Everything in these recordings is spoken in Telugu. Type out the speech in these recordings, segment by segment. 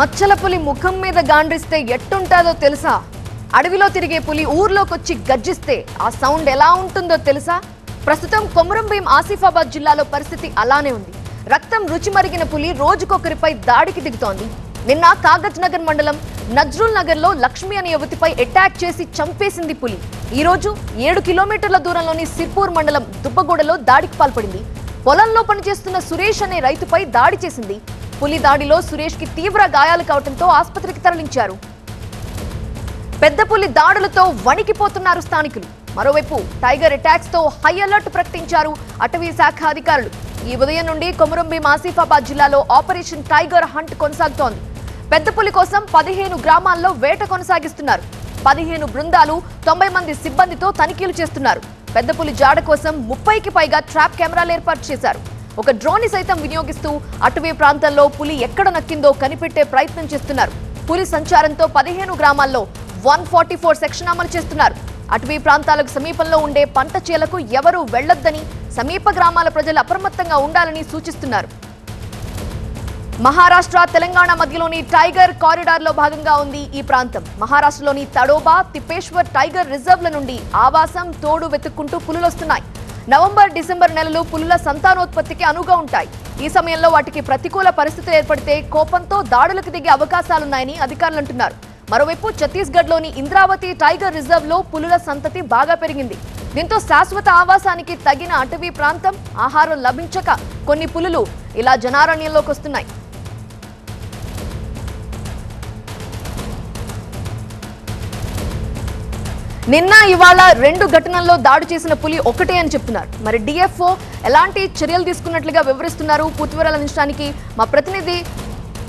మచ్చల పులి ముఖం మీద గాండ్రిస్తే ఎట్టుంటాదో తెలుసా? అడవిలో తిరిగే పులి ఊర్లోకొచ్చి గర్జిస్తే ఆ సౌండ్ ఎలా ఉంటుందో తెలుసా? ప్రస్తుతం కొమురం భీం ఆసిఫాబాద్ జిల్లాలో పరిస్థితి అలానే ఉంది. రక్తం రుచి మరిగిన పులి రోజుకొకరిపై దాడికి దిగుతోంది. నిన్న కాగజ్ నగర్ మండలం నజ్రుల్ నగర్లో లక్ష్మి అనే యువతిపై అటాక్ చేసి చంపేసింది పులి. ఈ రోజు ఏడు కిలోమీటర్ల దూరంలోని సిర్పూర్ మండలం దుబ్బగూడలో దాడికి పాల్పడింది. పొలంలో పనిచేస్తున్న సురేష్ అనే రైతుపై దాడి చేసింది. పులి దాడిలో సురేష్కి తీవ్ర గాయాలు కావడంతో ఆసుపత్రికి తరలించారు. పెద్ద పులి దాడులతో వణికిపోతున్నారు స్థానికులు. మరోవైపు టైగర్ అటాక్స్తో హై అలర్ట్ ప్రకటించారు అటవీ శాఖ అధికారులు. ఈ ఉదయం నుండి కొమురంబి మాసిఫాబాద్ ఆసిఫాబాద్ జిల్లాలో ఆపరేషన్ టైగర్ హంట్ కొనసాగుతోంది. పెద్ద పులి కోసం పదిహేను గ్రామాల్లో వేట కొనసాగిస్తున్నారు. పదిహేను బృందాలు తొంభై మంది సిబ్బందితో తనిఖీలు చేస్తున్నారు. పెద్ద పులి జాడ కోసం ముప్పైకి పైగా ట్రాప్ కెమెరాలు ఏర్పాటు చేశారు. ఒక డ్రోన్ని సైతం వినియోగిస్తూ అటవీ ప్రాంతాల్లో పులి ఎక్కడ నక్కిందో కనిపెట్టే ప్రయత్నం చేస్తున్నారు. పులి సంచారంతో పదిహేను గ్రామాల్లో వన్ ఫార్టీ ఫోర్ సెక్షన్ అమలు చేస్తున్నారు. అటవీ ప్రాంతాలకు సమీపంలో ఉండే పంట చేలకు ఎవరూ వెళ్ళొద్దని సమీప గ్రామాల ప్రజలు అప్రమత్తంగా ఉండాలని సూచిస్తున్నారు. మహారాష్ట్ర తెలంగాణ మధ్యలోని టైగర్ కారిడార్లో భాగంగా ఉంది ఈ ప్రాంతం. మహారాష్ట్రలోని తడోబా తిప్పేశ్వర్ టైగర్ రిజర్వ్ల నుండి ఆవాసం తోడు వెతుక్కుంటూ పులులొస్తున్నాయి. నవంబర్ డిసెంబర్ నెలలు పులుల సంతానోత్పత్తికి అనువుగా ఉంటాయి. ఈ సమయంలో వాటికి ప్రతికూల పరిస్థితులు ఏర్పడితే కోపంతో దాడులకు దిగే అవకాశాలున్నాయని అధికారులు అంటున్నారు. మరోవైపు ఛత్తీస్గఢ్లోని ఇంద్రావతి టైగర్ రిజర్వ్లో పులుల సంతతి బాగా పెరిగింది. దీంతో శాశ్వత ఆవాసానికి తగిన అటవీ ప్రాంతం ఆహారం లభించక కొన్ని పులులు ఇలా జనారణ్యంలోకి వస్తున్నాయి. నిన్న ఇవాళ రెండు ఘటనల్లో దాడి చేసిన పులి ఒకటే అని చెప్తున్నారు. మరి డిఎఫ్ఓ ఎలాంటి చర్యలు తీసుకున్నట్లుగా వివరిస్తున్నారు? పూర్తి వివరాలు అందించడానికి మా ప్రతినిధి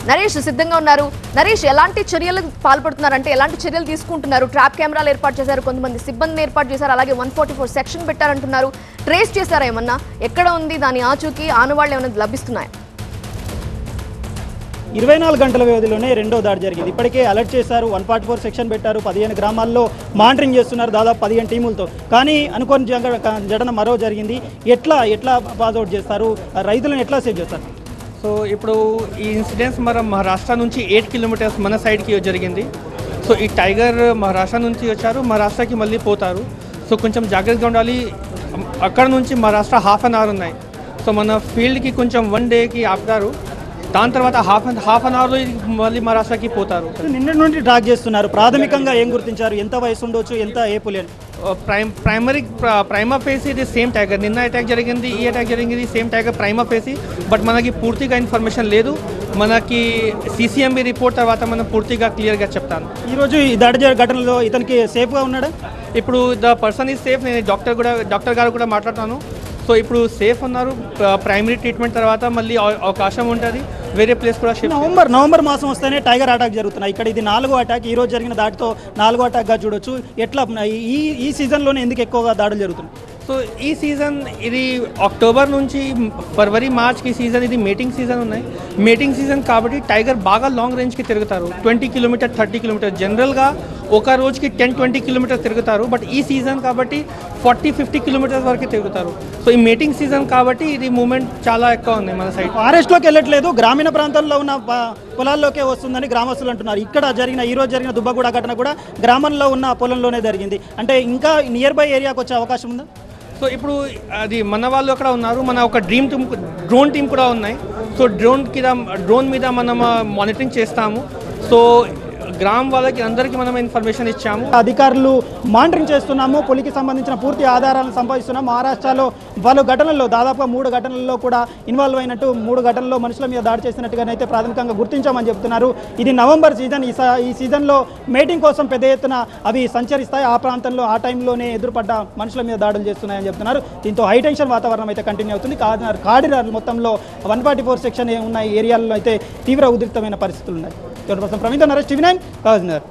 నరేష్ సిద్ధంగా ఉన్నారు. నరేష్ ఎలాంటి చర్యలు పాల్పడుతున్నారు అంటే ఎలాంటి చర్యలు తీసుకుంటున్నారు? ట్రాప్ కెమెరాలు ఏర్పాటు చేశారు కొంతమంది సిబ్బందిని ఏర్పాటు చేశారు. అలాగే వన్ ఫార్టీ ఫోర్ సెక్షన్ పెట్టారంటున్నారు. ట్రేస్ చేశారా ఏమన్నా? ఎక్కడ ఉంది దాని ఆచూకీ? ఆనవాళ్ళు ఏమైనా లభిస్తున్నాయి? ఇరవై నాలుగు గంటల వ్యవధిలోనే రెండో దాడి జరిగింది. ఇప్పటికే అలర్ట్ చేశారు వన్ ఫార్టీ ఫోర్ సెక్షన్ పెట్టారు పదిహేను గ్రామాల్లో మానిటరింగ్ చేస్తున్నారు దాదాపు పదిహేను టీములతో. కానీ అనుకోని జగ- జడన మరో జరిగింది. ఎట్లా ఎట్లా పాస్అవుట్ చేస్తారు? రైతులను ఎట్లా సేవ్ చేస్తారు? సో ఇప్పుడు ఈ ఇన్సిడెంట్స్ మన మహారాష్ట్ర నుంచి ఎయిట్ కిలోమీటర్స్ మన సైడ్కి జరిగింది. సో ఈ టైగర్ మహారాష్ట్ర నుంచి వచ్చారు మహారాష్ట్రకి మళ్ళీ పోతారు. సో కొంచెం జాగ్రత్తగా ఉండాలి. అక్కడ నుంచి మహారాష్ట్ర హాఫ్ అన్ అవర్ ఉన్నాయి. సో మన ఫీల్డ్కి కొంచెం వన్ డేకి ఆపుతారు. దాని తర్వాత హాఫ్ అన్ హాఫ్ అన్ అవర్లో మళ్ళీ మహారాష్ట్రకి పోతారు. నిన్న నుండి ట్రాక్ చేస్తున్నారు. ప్రాథమికంగా ఏం గుర్తించారు? ఎంత వయసు ఉండొచ్చు? ఎంత ఏ పులి అని? ప్రైమ్ ప్రైమరీ ప్రైమా ఫేసి ఇది సేమ్ టైగర్. నిన్న అటాక్ జరిగింది ఈ అటాక్ జరిగింది same tiger prima facie but మనకి పూర్తిగా ఇన్ఫర్మేషన్ లేదు. మనకి సీసీఎంబీ రిపోర్ట్ తర్వాత మనం పూర్తిగా క్లియర్గా చెప్తాను. ఈరోజు ఈ దాడి ఘటనలో ఇతనికి సేఫ్గా ఉన్నాడా? ఇప్పుడు ద పర్సన్ ఈజ్ సేఫ్. నేను డాక్టర్ కూడా డాక్టర్ గారు కూడా మాట్లాడుతాను. సో ఇప్పుడు సేఫ్ ఉన్నారు. ప్రైమరీ ట్రీట్మెంట్ తర్వాత మళ్ళీ అవ- అవకాశం ఉంటుంది. వేరే ప్లేస్ కూడా నవంబర్ నవంబర్ మాసం వస్తేనే టైగర్ అటాక్ జరుగుతున్నాయి. ఇక్కడ ఇది నాలుగో అటాక్ ఈ రోజు జరిగిన దాటితో నాలుగో అటాక్గా చూడొచ్చు. ఎట్లా ఈ ఈ సీజన్లోనే ఎందుకు ఎక్కువగా దాడులు జరుగుతున్నాయి? సో ఈ సీజన్ ఇది అక్టోబర్ నుంచి ఫర్వరి మార్చ్కి సీజన్ ఇది మీటింగ్ సీజన్ ఉన్నాయి. మీటింగ్ సీజన్ కాబట్టి టైగర్ బాగా లాంగ్ రేంజ్కి తిరుగుతారు. Twenty kilometre thirty kilometre. జనరల్గా ఒక రోజుకి టెన్ ట్వంటీ కిలోమీటర్ తిరుగుతారు. బట్ ఈ సీజన్ కాబట్టి ఫార్టీ ఫిఫ్టీ కిలోమీటర్స్ వరకు తిరుగుతారు. సో ఈ మీటింగ్ సీజన్ కాబట్టి ఇది మూమెంట్ చాలా ఎక్కువ ఉంది మన సైడ్ ఫారెస్ట్లోకి వెళ్ళట్లేదు. గ్రామీణ ప్రాంతాల్లో ఉన్న పొలాల్లోకే వస్తుందని గ్రామస్తులు అంటున్నారు. ఇక్కడ జరిగిన ఈ రోజు జరిగిన దుబ్బగూడ ఘటన కూడా గ్రామంలో ఉన్న పొలంలోనే జరిగింది. అంటే ఇంకా నియర్ బై ఏరియాకి వచ్చే అవకాశం ఉందా? సో ఇప్పుడు అది మన వాళ్ళు అక్కడ ఉన్నారు మన ఒక డ్రీమ్ టీమ్ డ్రోన్ టీం కూడా ఉన్నాయి. సో డ్రోన్ కింద డ్రోన్ మీద మనం uh, మానిటరింగ్ చేస్తాము. సో గ్రామం వాళ్ళకి అందరికీ మనం ఇన్ఫర్మేషన్ ఇచ్చాము. అధికారులు మానిటరింగ్ చేస్తున్నాము పులికి సంబంధించిన పూర్తి ఆధారాలను సంపాదిస్తున్నాం మహారాష్ట్రలో పలు ఘటనల్లో దాదాపుగా మూడు ఘటనల్లో కూడా ఇన్వాల్వ్ అయినట్టు మూడు ఘటనల్లో మనుషుల మీద దాడి చేసినట్టుగానైతే ప్రాథమికంగా గుర్తించామని చెప్తున్నారు. ఇది నవంబర్ సీజన్. ఈ స- ఈ సీజన్లో మేటింగ్ కోసం పెద్ద ఎత్తున అవి సంచరిస్తాయి. ఆ ప్రాంతంలో ఆ టైంలోనే ఎదురుపడ్డ మనుషుల మీద దాడులు చేస్తున్నాయని చెప్తున్నారు. దీంతో హై టెన్షన్ వాతావరణం అయితే కంటిన్యూ అవుతుంది. కాదినార్ కాడినార్ మొత్తంలో వన్ ఫార్టీ ఫోర్ సెక్షన్ ఉన్న ఏరియాల్లో అయితే తీవ్ర ఉద్రిక్తమైన పరిస్థితులు ఉన్నాయి. ప్రస్తుతం ప్రవీణ్ నరేష్ టీవీ నైన్ కాదినార్